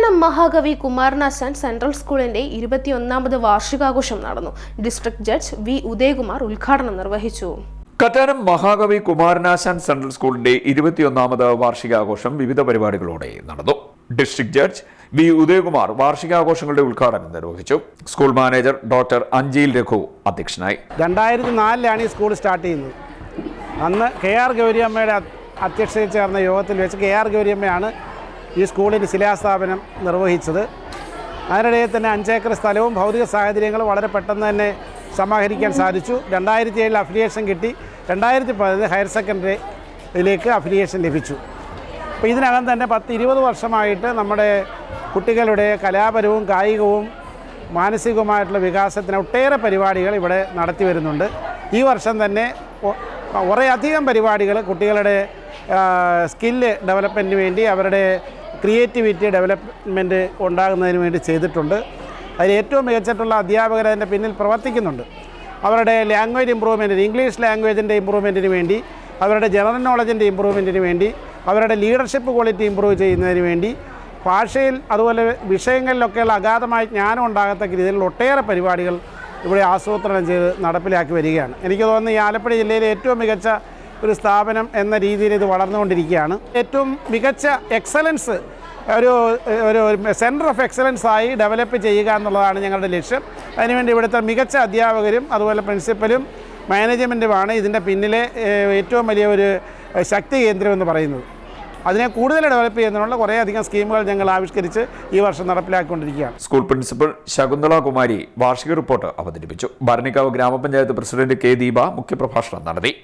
കറ്റാനം മഹാകവി കുമാരനാശാൻ സെൻട്രൽ സ്കൂളിന്റെ ഇരുപത്തിയൊന്നാമത് വാർഷികാഘോഷം നടന്നു. ഡിസ്ട്രിക്ട് ജഡ്ജ് വി ഉദയകുമാർ ഉദ്ഘാടനം നിർവഹിച്ചു. കറ്റാനം മഹാകവി കുമാരനാശാൻ സെൻട്രൽ സ്കൂളിന്റെ ഇരുപത്തിയൊന്നാമത് വാർഷികാഘോഷം വിവിധ പരിപാടികളോടെ നടന്നു. ഡിസ്ട്രിക്ട് ജഡ്ജ് വി ഉദയകുമാർ വാർഷികാഘോഷങ്ങളുടെ ഉദ്ഘാടനം നിർവഹിച്ചു. School manager doctor Anjeel Raghu അധ്യക്ഷനായി. രണ്ടായിരത്തി നാലിലാണ് ഈ സ്കൂൾ സ്റ്റാർട്ട് ചെയ്യുന്നത്. അന്ന് കെ ആർ ഗൗരിയമ്മയുടെ അധ്യക്ഷതയിൽ ചേർന്ന യോഗത്തിൽ വെച്ച് കെ ആർ ഗൗരിയമ്മയാണ് ഈ സ്കൂളിന് ശിലാസ്ഥാപനം നിർവഹിച്ചത്. അതിനിടയിൽ തന്നെ അഞ്ചേക്കർ സ്ഥലവും ഭൗതിക സാഹചര്യങ്ങളും വളരെ പെട്ടെന്ന് തന്നെ സമാഹരിക്കാൻ സാധിച്ചു. രണ്ടായിരത്തി ഏഴിൽ അഫിലിയേഷൻ കിട്ടി. രണ്ടായിരത്തി പതിനൊന്ന് ഹയർ സെക്കൻഡറിയിലേക്ക് അഫിലിയേഷൻ ലഭിച്ചു. അപ്പോൾ ഇതിനകം തന്നെ പത്ത് ഇരുപത് വർഷമായിട്ട് നമ്മുടെ കുട്ടികളുടെ കലാപരവും കായികവും മാനസികവുമായിട്ടുള്ള വികാസത്തിന് ഒട്ടേറെ പരിപാടികൾ ഇവിടെ നടത്തി വരുന്നുണ്ട്. ഈ വർഷം തന്നെ കുറേയധികം പരിപാടികൾ കുട്ടികളുടെ സ്കില്ല് ഡെവലപ്മെന്റിന് വേണ്ടി അവരുടെ ക്രിയേറ്റിവിറ്റി ഡെവലപ്മെന്റ് ഉണ്ടാകുന്നതിന് വേണ്ടി ചെയ്തിട്ടുണ്ട്. അതിൽ ഏറ്റവും മികച്ചിട്ടുള്ള അധ്യാപകർ അതിന്റെ പിന്നിൽ പ്രവർത്തിക്കുന്നുണ്ട്. അവരുടെ ലാംഗ്വേജ് ഇമ്പ്രൂവ്മെന്റിന് ഇംഗ്ലീഷ് ലാംഗ്വേജിന്റെ ഇമ്പ്രൂവ്മെന്റിന് വേണ്ടി അവരുടെ ജനറൽ നോളജിന്റെ ഇമ്പ്രൂവ്മെന്റിന് വേണ്ടി അവരുടെ ലീഡർഷിപ്പ് ക്വാളിറ്റി ഇമ്പ്രൂവ് ചെയ്യുന്നതിന് വേണ്ടി ഭാഷയിൽ അതുപോലെ വിഷയങ്ങളിലൊക്കെയുള്ള അഗാധമായ ജ്ഞാനം ഉണ്ടാകത്തക്ക രീതിയിലുള്ള ഒട്ടേറെ പരിപാടികൾ ഇവിടെ ആസൂത്രണം ചെയ്ത് നടപ്പിലാക്കി വരികയാണ്. എനിക്ക് തോന്നുന്നു ഈ ആലപ്പുഴ ജില്ലയിലെ ഏറ്റവും മികച്ച ഒരു സ്ഥാപനം എന്ന രീതിയിൽ ഇത് വളർന്നുകൊണ്ടിരിക്കുകയാണ്. ഏറ്റവും മികച്ച എക്സലൻസ് ഒരു ഒരു സെന്റർ ഓഫ് എക്സലൻസ് ആയി ഡെവലപ്പ് ചെയ്യുക എന്നുള്ളതാണ് ഞങ്ങളുടെ ലക്ഷ്യം. അതിനുവേണ്ടി ഇവിടുത്തെ മികച്ച അധ്യാപകരും അതുപോലെ പ്രിൻസിപ്പലും മാനേജ്മെന്റുമാണ് ഇതിന്റെ പിന്നിലെ ഏറ്റവും വലിയ ഒരു ശക്തി കേന്ദ്രം എന്ന് പറയുന്നത്. അതിനെ കൂടുതൽ ഡെവലപ്പ് ചെയ്യുന്നതിനുള്ള കുറേയധികം സ്കീമുകൾ ഞങ്ങൾ ആവിഷ്കരിച്ച് ഈ വർഷം നടപ്പിലാക്കിക്കൊണ്ടിരിക്കുകയാണ്. സ്കൂൾ പ്രിൻസിപ്പൽ ശകുന്തള കുമാരി വാർഷിക റിപ്പോർട്ട് അവതരിപ്പിച്ചു. ഭരണിക്കാവ് ഗ്രാമപഞ്ചായത്ത് പ്രസിഡന്റ് കെ ദീപ മുഖ്യപ്രഭാഷണം നടത്തി.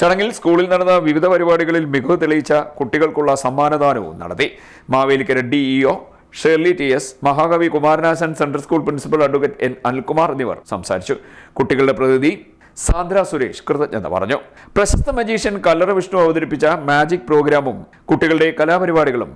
ചടങ്ങിൽ സ്കൂളിൽ നടന്ന വിവിധ പരിപാടികളിൽ മികവ് തെളിയിച്ച കുട്ടികൾക്കുള്ള സമ്മാനദാനവും നടത്തി. Mavelikara DEO Sherly T S Mahakavi Kumaranasan central school principal advocate N Anilkumar എന്നിവർ സംസാരിച്ചു. കുട്ടികളുടെ പ്രതിനിധി സാന്ദ്ര സുരേഷ് കൃതജ്ഞത പറഞ്ഞു. പ്രശസ്ത മജീഷ്യൻ കല്ലറ വിഷ്ണു അവതരിപ്പിച്ച മാജിക് പ്രോഗ്രാമും കുട്ടികളുടെ കലാപരിപാടികളും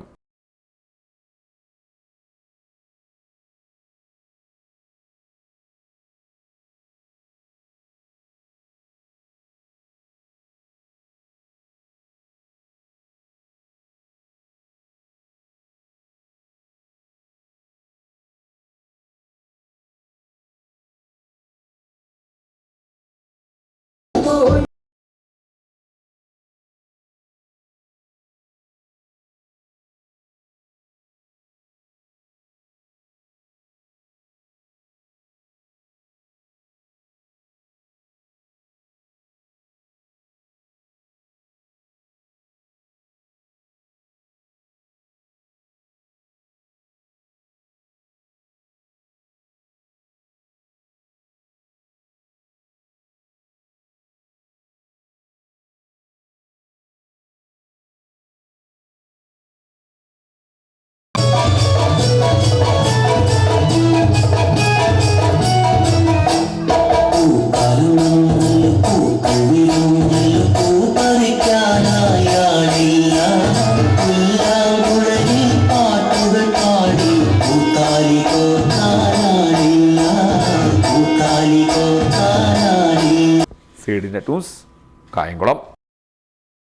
പൂത്താലി ടൂസ് കായംകുളം.